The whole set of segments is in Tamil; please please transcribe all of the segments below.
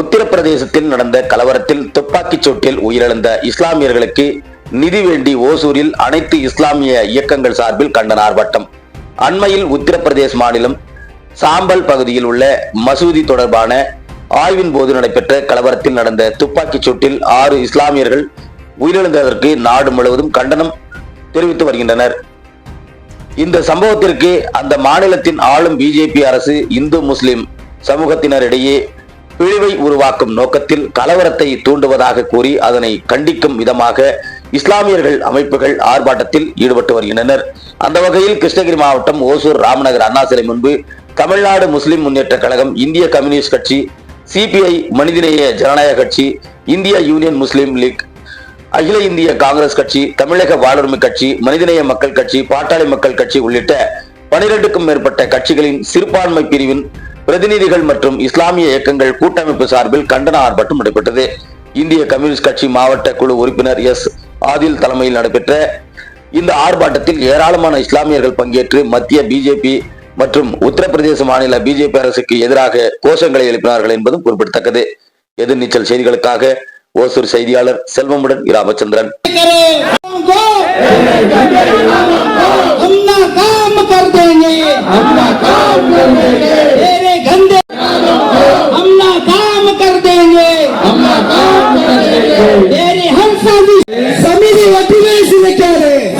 உத்தரப்பிரதேசத்தில் நடந்த கலவரத்தில் துப்பாக்கிச் சூட்டில் உயிரிழந்த இஸ்லாமியர்களுக்கு நிதி வேண்டி ஓசூரில் அனைத்து இஸ்லாமிய இயக்கங்கள் சார்பில் கண்டன ஆர்ப்பாட்டம் அண்மையில் உத்தரப்பிரதேச மாநிலம் சாம்பல் பகுதியில் உள்ள மசூதி தொடர்பான ஆய்வின் போது நடைபெற்ற கலவரத்தில் நடந்த துப்பாக்கிச் சூட்டில் ஆறு இஸ்லாமியர்கள் உயிரிழந்ததற்கு நாடு முழுவதும் கண்டனம் தெரிவித்து வருகின்றனர். இந்த சம்பவத்திற்கு அந்த மாநிலத்தின் ஆளும் பிஜேபி அரசு இந்து முஸ்லிம் சமூகத்தினரிடையே பிழிவை உருவாக்கும் நோக்கத்தில் கலவரத்தை தூண்டுவதாக கூறி அதனை கண்டிக்கும் விதமாக இஸ்லாமியர்கள் அமைப்புகள் ஆர்ப்பாட்டத்தில் ஈடுபட்டு வருகின்றனர். அந்த வகையில் கிருஷ்ணகிரி மாவட்டம் ஓசூர் ராமநகர் அண்ணா சிலை முன்பு தமிழ்நாடு முஸ்லிம் முன்னேற்ற கழகம் இந்திய கம்யூனிஸ்ட் கட்சி சிபிஐ மனிதநேய ஜனநாயக கட்சி இந்திய யூனியன் முஸ்லிம் லீக் அகில இந்திய காங்கிரஸ் கட்சி தமிழக வாழ்வுரிமை கட்சி மனிதநேய மக்கள் கட்சி பாட்டாளி மக்கள் கட்சி உள்ளிட்ட பனிரெண்டுக்கும் மேற்பட்ட கட்சிகளின் சிறுபான்மை பிரிவின் பிரதிநிதிகள் மற்றும் இஸ்லாமிய இயக்கங்கள் கூட்டமைப்பு சார்பில் கண்டன ஆர்ப்பாட்டம் நடைபெற்றது. இந்திய கம்யூனிஸ்ட் கட்சி மாவட்ட குழு உறுப்பினர் எஸ். ஆதில் தலைமையில் நடைபெற்ற இந்த ஆர்ப்பாட்டத்தில் ஏராளமான இஸ்லாமியர்கள் பங்கேற்று மத்திய பிஜேபி மற்றும் உத்தரப்பிரதேச மாநில பிஜேபி அரசுக்கு எதிராக கோஷங்களை எழுப்பினார்கள் என்பதும் குறிப்பிடத்தக்கது. எதிர்நீச்சல் செய்திகளுக்காக ஓசூர் செய்தியாளர் செல்வமுடன் ராமச்சந்திரன்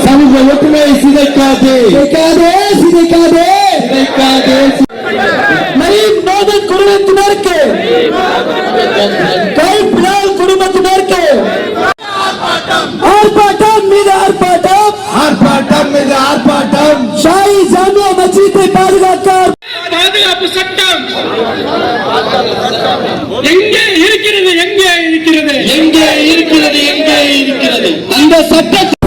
சமூக ஒற்றுமை சிதைக்காது. சிதைக்காதே சிதைக்காதே. சிதைக்காதே. நரீன் மோதன் குழுவத்தினருக்கு பாதுகாக்க பாதுகாப்பு சட்டம். எங்கே இருக்கிறது எங்கே இருக்கிறது? எங்கே இருக்கிறது எங்கே இருக்கிறது? அந்த சட்டத்தை